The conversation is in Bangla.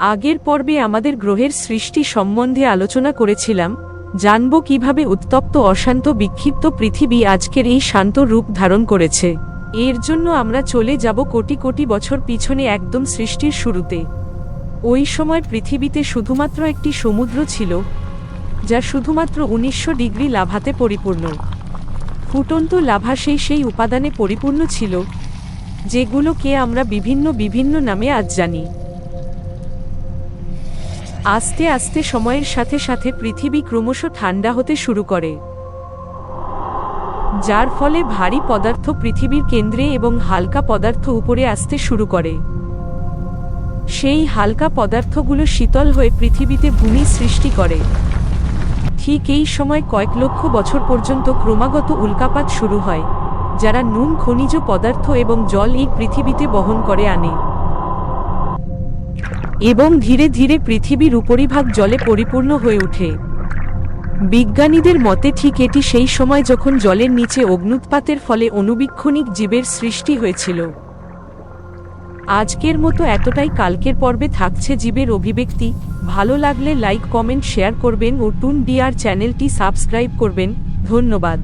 আগের পর্বে আমাদের গ্রহের সৃষ্টি সম্বন্ধে আলোচনা করেছিলাম, জানব কীভাবে উত্তপ্ত, অশান্ত, বিক্ষিপ্ত পৃথিবী আজকের এই শান্ত রূপ ধারণ করেছে। এর জন্য আমরা চলে যাব কোটি কোটি বছর পিছনে একদম সৃষ্টির শুরুতে। ওই সময় পৃথিবীতে শুধুমাত্র একটি সমুদ্র ছিল, যা শুধুমাত্র উনিশশো ডিগ্রি লাভাতে পরিপূর্ণ। ফুটন্ত লাভা সেই সেই উপাদানে পরিপূর্ণ ছিল, যেগুলোকে আমরা বিভিন্ন বিভিন্ন নামে আজ জানি। আস্তে আস্তে সময়ের সাথে সাথে পৃথিবী ক্রমশ ঠান্ডা হতে শুরু করে। যার ফলে ভারী পদার্থ পৃথিবীর কেন্দ্রে এবং হালকা পদার্থ উপরে আসতে শুরু করে। সেই হালকা পদার্থগুলো শীতল হয়ে পৃথিবীতে ভূমি সৃষ্টি করে। ঠিক এই সময় কয়েক লক্ষ বছর পর্যন্ত ক্রমাগত উল্কাপাত শুরু হয়, যারা নুন খনিজ পদার্থ এবং জল এই পৃথিবীতে বহন করে আনে। এবং ধীরে ধীরে পৃথিবীর উপরিভাগ জলে পরিপূর্ণ হয়ে ওঠে। বিজ্ঞানীদের মতে ঠিক এটি সেই সময় যখন জলের নিচে অগ্নুৎপাতের ফলে অনুবীক্ষণিক জীবের সৃষ্টি হয়েছিল। আজকের মতো এতটাই কালকের পর্বে থাকছে জীবের অভিব্যক্তি। ভালো লাগলে লাইক, কমেন্ট, শেয়ার করবেন ও টুন ডিআর চ্যানেলটি সাবস্ক্রাইব করবেন। ধন্যবাদ।